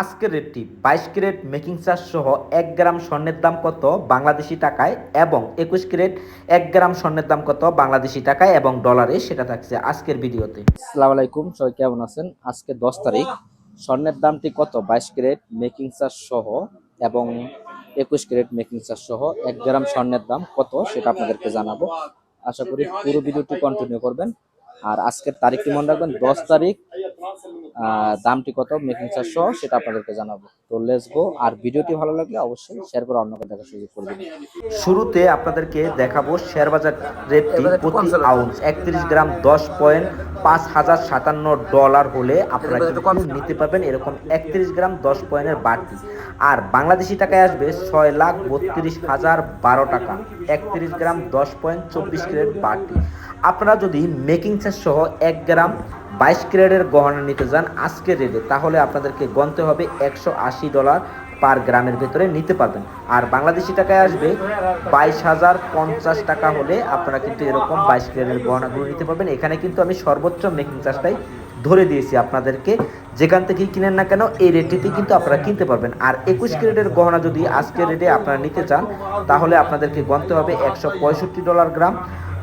আজকের রেটটি বাইশ carat making charge সহ এক গ্রাম স্বর্ণের দাম কত বাংলাদেশি টাকায় এবং একুশ ক্যারেট এক গ্রাম স্বর্ণের দাম কত বাংলাদেশি টাকায় এবং ডলারে সেটা থাকছে আজকের ভিডিওতে। আসসালামু আলাইকুম, সবাই কেমন আছেন? আজকে দশ তারিখ। স্বর্ণের দামটি কত? বাইশ ক্যারেট মেকিং চার্জ সহ এবং একুশ ক্যারেট মেকিং চার্জ সহ এক গ্রাম স্বর্ণের দাম কত সেটা আপনাদেরকে জানাব। আশা করি পুরো ভিডিওটি কন্টিনিউ করবেন। আর আজকের তারিখটি মনে রাখবেন, দশ তারিখ দামটি কত? মেকিং চার্জ সহ সেটা আপনাদেরকে জানাব। তো লেটস গো আর ভিডিওটি ভালো লাগলে অবশ্যই শেয়ার করে অন্যকে দেখার সুযোগ করে দিন। শুরুতে আপনাদেরকে দেখাবো শেয়ার বাজার রেটটি প্রতি আউন্স একত্রিশ গ্রাম দশ পয়েন্ট পাঁচ হাজার সাতান্ন ডলার হলে আপনারা কিন্তু নিতে পারবেন এরকম একত্রিশ গ্রাম দশ পয়েন্টের বাড়তি। আর বাংলাদেশি টাকায় আসবে ছয় লাখ বত্রিশ হাজার বারো টাকা একত্রিশ গ্রাম দশ পয়েন্ট চব্বিশ ক্যারেট বাড়তি। আপনারা যদি মেকিং চার্জ সহ এক গ্রাম বাইশ ক্যারেটের গহনা নিতে যান আজকের রেটে তাহলে আপনাদেরকে গণতে হবে একশো আশি ডলার পার গ্রামের ভেতরে নিতে পারবেন। আর বাংলাদেশি টাকায় আসবে বাইশ হাজার পঞ্চাশ টাকা হলে আপনারা কিন্তু এরকম বাইশ ক্যারেটের গহনাগুলো নিতে পারবেন। এখানে কিন্তু আমি সর্বোচ্চ মেকিং চার্জটাই ধরে দিয়েছি আপনাদেরকে। যেখান থেকেই কিনেন না কেন, এই রেটটিতে কিন্তু আপনারা কিনতে পারবেন। আর একুশ ক্যারেটের গহনা যদি আজকের রেটে আপনারা নিতে চান, তাহলে আপনাদেরকে গণতে হবে একশো পঁয়ষট্টি ডলার গ্রাম।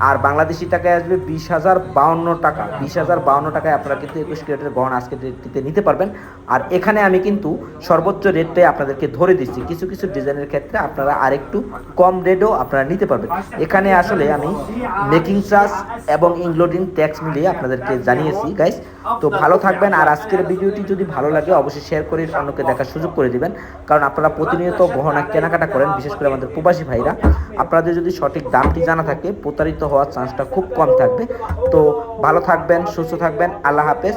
আর বাংলাদেশি টাকায় আসবে বিশ হাজার বাউন্ন টাকা। বিশ হাজার বাউন্ন টাকায় আপনারা কিন্তু একুশ ক্যারেটের গহনা আজকের রেটটিতে নিতে পারবেন। আর এখানে আমি কিন্তু সর্বোচ্চ রেটটাই আপনাদেরকে ধরে দিচ্ছি। কিছু কিছু ডিজাইনের ক্ষেত্রে আপনারা আরেকটু কম রেটও আপনারা নিতে পারবেন। এখানে আসলে আমি মেকিং চার্জ এবং ইনক্লুডিং ট্যাক্স মিলিয়ে আপনাদেরকে জানিয়েছি গাইস তো ভালো থাকবেন। আর আজকের ভিডিওটি যদি ভালো লাগে, অবশ্যই শেয়ার করে অন্যকে দেখার সুযোগ করে দিবেন। কারণ আপনারা প্রতিনিয়ত গহনা কেনাকাটা করেন, বিশেষ করে আমাদের প্রবাসী ভাইরা। আপনাদের যদি সঠিক দামটি জানা থাকে, প্রতারিত হওয়ার চান্সটা খুব কম থাকবে। তো ভালো থাকবেন সুস্থ থাকবেন আল্লাহ হাফেজ।